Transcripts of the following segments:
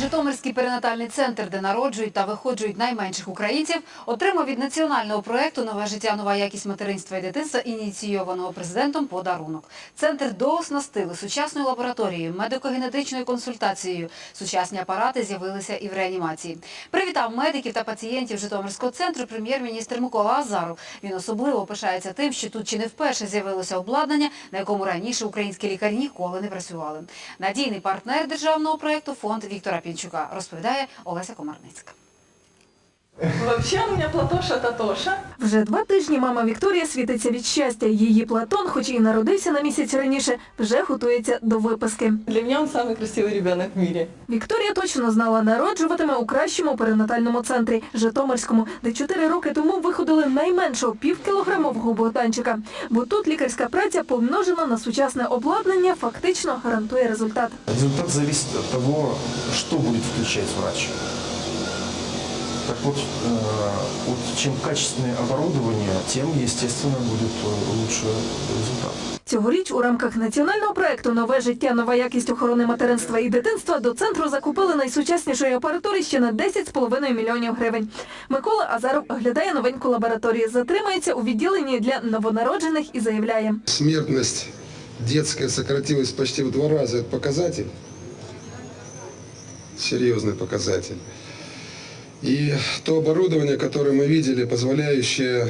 Житомирський перинатальний центр, де народжують та виходжують найменших українців, отримав від національного проєкту Нове життя, нова якість материнства і дитинства, ініційованого президентом подарунок. Центр дооснастили сучасною лабораторією, медико-генетичною консультацією. Сучасні апарати з'явилися і в реанімації. Привітав медиків та пацієнтів Житомирського центру прем'єр-міністр Микола Азаров. Він особливо пишається тим, що тут чи не вперше з'явилося обладнання, на якому раніше українські лікарі ніколи не працювали. Надійний партнер державного проєкту фонд Віктора Пінчука, розповідає Олеся Комарницька. Вообще у меня Платоша Татоша. Вже два тижні мама Вікторія світиться від щастя. Її Платон, хоч і народився на місяць раніше, вже готується до виписки. Для меня он самый красивый ребенок в мире. Вікторія точно знала, народжуватиме у кращому перинатальному центрі Житомирському, де чотири роки тому виходили найменшого півкілограмового богданчика. Бо тут лікарська праця помножена на сучасне обладнання, фактично гарантує результат. Результат зависит от того, что будет включать врач. Так вот, э, вот чем качественнее оборудование, тем, естественно, будет э, лучше результат. Цьогоріч у рамках національного проекту Нове життя, нова якість охорони материнства і дитинства до центру закупили найсучаснішої апаратури ще на 10,5 мільйонів гривень. Микола Азаров оглядає новеньку лабораторію, затримається у відділенні для новонароджених і заявляє. Смертность детская сократилась почти в два раза. Это показатель. Серьезный показатель. И то оборудование, которое мы видели, позволяющее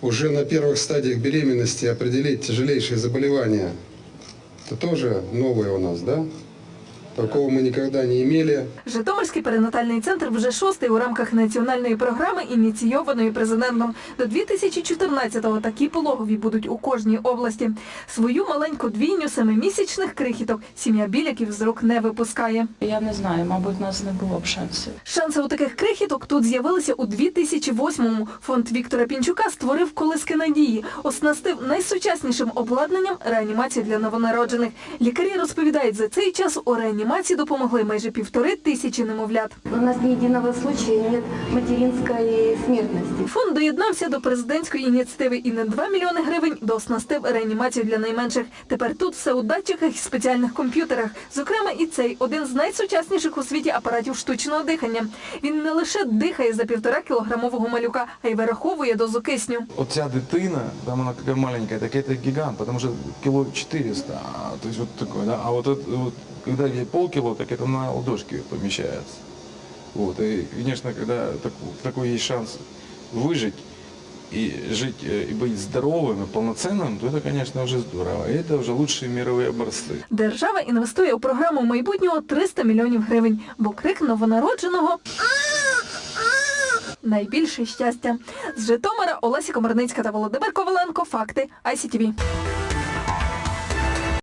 уже на первых стадиях беременности определить тяжелейшие заболевания, это тоже новое у нас, да? Такого мы никогда не имели. Житомирський перинатальний центр вже шостий у рамках національної програми, ініційованої президентом. До 2014-го такі пологові будуть у кожній області. Свою маленьку двійню семимісячних крихіток сім'я біляків з рук не випускає. Я не знаю, мабуть, у нас не було б шансів. Шанси у таких крихіток тут з'явилися у 2008-му. Фонд Віктора Пінчука створив колиски надії, оснастив найсучаснішим обладнанням реанімацію для новонароджених. Лікарі розповідають, за цей час у реанімації допомогли майже півтори тисячі немовлят. У нас ни единого случая нет материнской смертности. Фонд доєднався до президентської ініціативи і на 2 мільйони гривень дооснастив реанімацію для найменших. Тепер тут все у датчиках і спеціальних комп'ютерах. Зокрема, і цей один з найсучасніших у світі апаратів штучного дихання. Він не лише дихає за півтора кілограмового малюка, а й вираховує дозу кисню. Вся дитина, там она какая маленькая, так это гигант, потому что кило 400, а, то есть вот да, а это, вот когда ей полкило, так это на ладошки помещается. Вот, и, конечно, когда так- такой есть шанс выжить и жить, э, и быть здоровым и полноценным, то это, конечно, уже здорово. И это уже лучшие мировые образцы. Держава інвестує у програму майбутнього 300 мільйонів гривень, бо крик новонародженого найбільше щастя. З Житомира Олеся Комарницька та Володимир Коваленко. Факти ICTV.